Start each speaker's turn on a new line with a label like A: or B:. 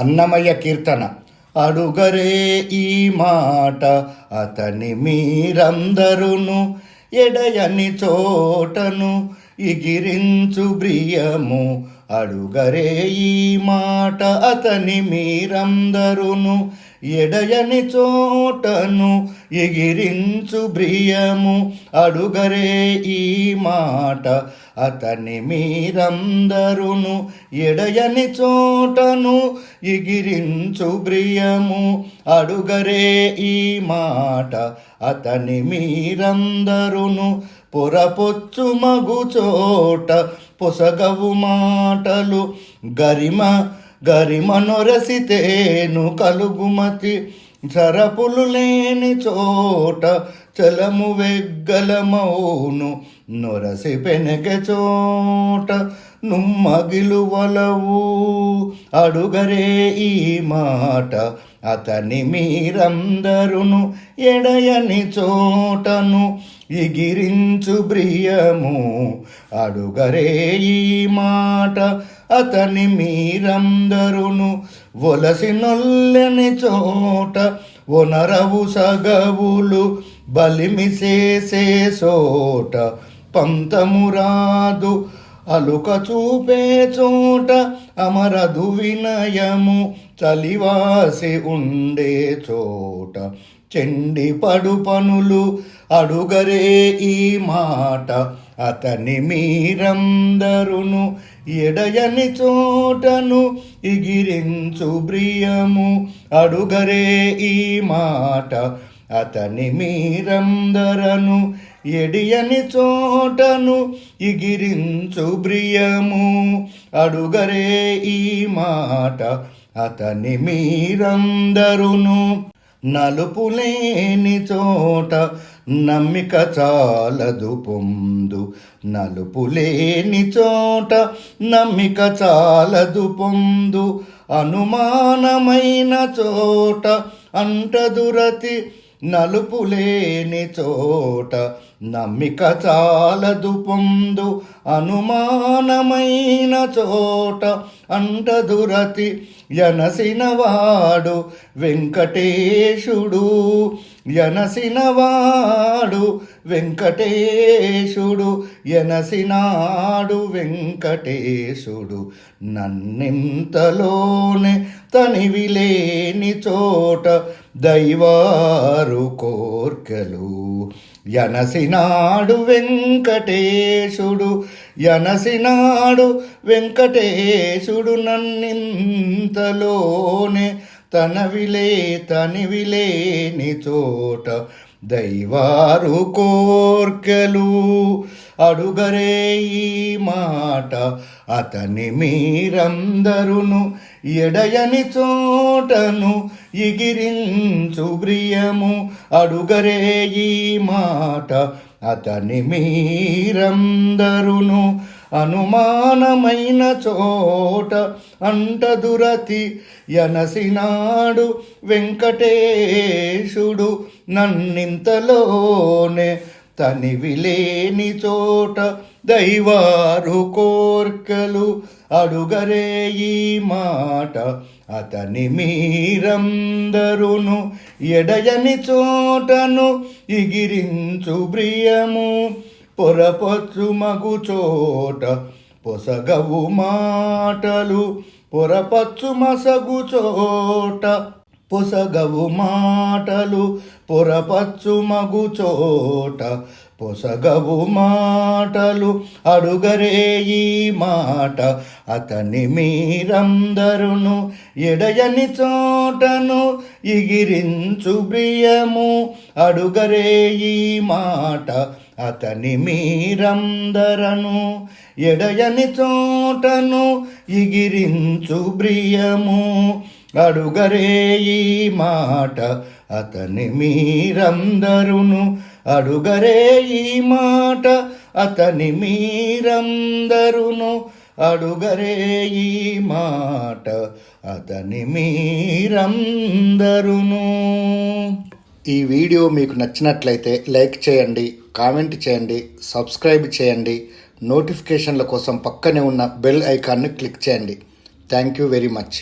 A: అన్నమయ్య కీర్తన. అడుగరే ఈ మాట అతని మీరందరును ఎడయని చోటను ఇగిరించు బ్రియము అడుగరే ఈ మాట అతని మీరందరును ఎడయని చోటను ఎగిరించు బ్రియము. అడుగరే ఈ మాట అతని మీరందరును. ఎడయని చోటను ఎగిరించు బ్రియము. అడుగరే ఈ మాట అతని మీరందరును. పొరపొచ్చు మగు చోట పొసగవు మాటలు. గరిమ గరిమనొరసితేను కలుగుమతి. సరపులు లేని చోట చలము వెగ్గలమౌను. నొరసి పెనక చోట నుమ్మగిలు వలవు. అడుగరే ఈ మాట అతని మీరందరును ఎడయని చోటను ఇగిరించు బ్రియము అడుగరే ఈ మాట అతని మీరందరును ఒలసి నొల్లని చోట ఒనరవు సగవులు బలిమిసేసే చోట పంతమురాదు అలుక చూపే చోట అమరదు వినయము చలివాసి ఉండే చోట చెండి పడు పనులు అడుగరే ఈ మాట. అతని మీరందరును ఎడయని చోటను ఇగిరించు ప్రియము అడుగరే ఈ మాట. అతని మీరందరను ఎడియని చోటను ఇగిరించు బ్రియము అడుగరే ఈ మాట అతని మీరందరును. నలుపులేని చోట నమ్మిక చాలదు పొందు. నలుపులేని చోట నమ్మిక చాలదు పొందు. అనుమానమైన చోట అంటదురతి నలుపు లేని చోట నమ్మిక చాలదు పొందు అనుమానమైన చోట అంటదురతి యనసినవాడు వెంకటేశుడు యనసినవాడు వెంకటేశుడు యనసినాడు వెంకటేశుడు. నన్నింతలోనే తనివిలేని చోట దైవారు కోర్కెలు. యనసినాడు వెంకటేశుడు యనసినాడు వెంకటేశుడు నన్నింతలోనే తనవిలే తనివిలేని చోట దైవారు కోర్కెలు అడుగరే ఈ మాట. అతని మీరందరును ఎడయని చోటను ఇగిరించు ప్రియము అడుగరే ఈ మాట. అతని మీరందరును అనుమానమైన చోట అంటదురతి యనసినాడు వెంకటేశుడు నన్నింతలోనే తనివిలేని చోట దైవారు కోర్కెలు అడుగరే ఈ మాట. అతని మీరందరును ఎడయని చోటను ఇగిరించు ప్రియము. పొరపచ్చు మగు చోట పొసగవు మాటలు పొరపచ్చు మసగు చోట పొసగవు మాటలు పొరపచ్చు మగు చోట పొసగవు మాటలు. అడుగరే ఈ మాట అతని మీరందరును ఎడయని చోటను ఇగిరించు ప్రియము. అడుగరే ఈ మాట అతని మీరందరను ఎడయని చోటను ఇగిరించు బ్రియము. అడుగరే ఈ మాట అతని మీరందరును. అడుగరే ఈ మాట అతని మీరందరును. అడుగరే ఈ మాట అతని మీరందరును. ఈ వీడియో మీకు నచ్చినట్లయితే లైక్ చేయండి కామెంట్ చేయండి సబ్స్క్రైబ్ చేయండి నోటిఫికేషన్ల కోసం పక్కనే ఉన్న బెల్ ఐకాన్ని క్లిక్ చేయండి. Thank you very much.